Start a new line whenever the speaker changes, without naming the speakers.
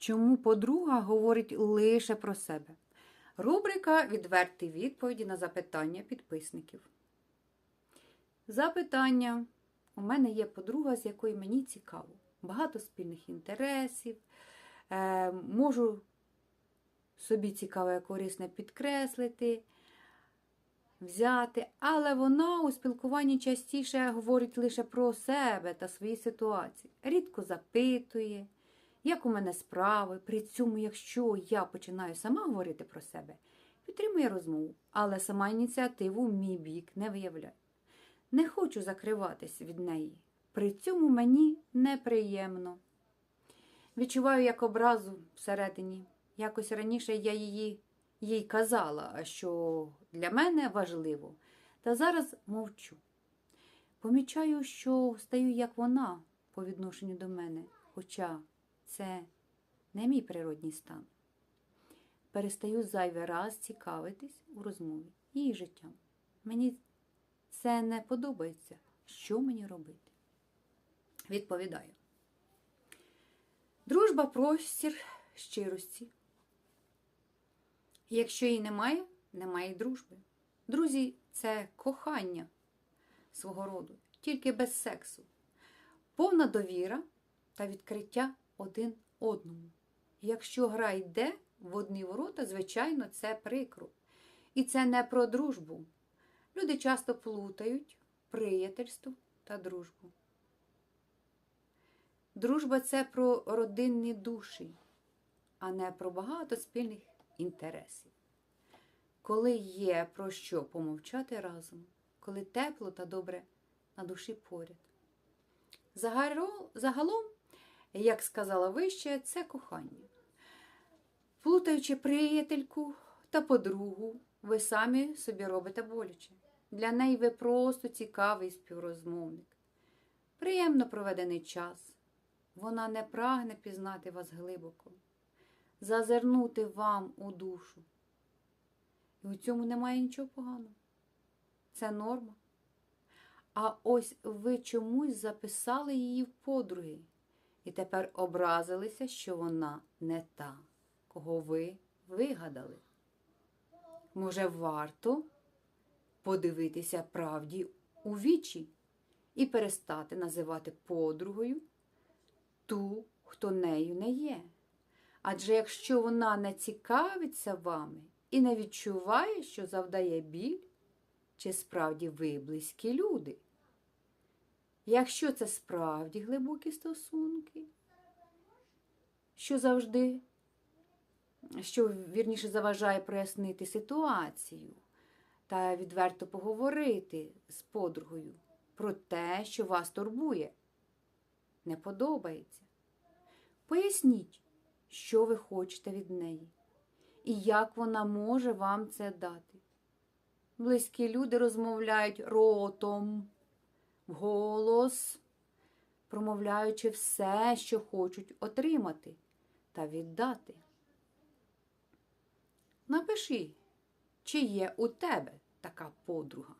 Чому подруга говорить лише про себе? Рубрика Відверті відповіді на запитання підписників. Запитання. У мене є подруга, з якою мені цікаво. Багато спільних інтересів. Е, можу собі цікаве корисне підкреслити, взяти, але вона у спілкуванні частіше говорить лише про себе та свої ситуації. Рідко запитує, як у мене справи. При цьому, якщо я починаю сама говорити про себе, підтримує розмову, але сама ініціативу мій бік не виявляє. Не хочу закриватись від неї. При цьому мені неприємно. Відчуваю як образу всередині. Якось раніше я її, їй казала, що для мене важливо, та зараз мовчу. Помічаю, що стаю як вона по відношенню до мене, хоча це не мій природній стан. Перестаю зайвий раз цікавитись у розмові її життям. Мені це не подобається. Що мені робити? Відповідаю. Дружба простір щирості. Якщо її немає, немає дружби. Друзі це кохання свого роду, тільки без сексу, повна довіра та відкриття один одному. Якщо гра йде в одні ворота, звичайно, це прикро. І це не про дружбу. Люди часто плутають приятельство та дружбу. Дружба це про родинні душі, а не про багато спільних інтересів. Коли є про що помовчати разом, коли тепло та добре на душі поряд. Загалом, як сказала вище, це кохання. Плутаючи приятельку та подругу, ви самі собі робите боляче. Для неї ви просто цікавий співрозмовник. Приємно проведений час. Вона не прагне пізнати вас глибоко, зазирнути вам у душу. І у цьому немає нічого поганого. Це норма. А ось ви чомусь записали її в подруги і тепер образилися, що вона не та, кого ви вигадали. Може, варто подивитися правді у вічі і перестати називати подругою ту, хто нею не є. Адже якщо вона не цікавиться вами і не відчуває, що завдає біль, чи справді ви близькі люди. Якщо це справді глибокі стосунки, що завжди, що вірніше заважає прояснити ситуацію та відверто поговорити з подругою про те, що вас турбує, не подобається. Поясніть, що ви хочете від неї і як вона може вам це дати. Близькі люди розмовляють ротом, вголос, промовляючи все, що хочуть отримати та віддати. Напиши, чи є у тебе така подруга.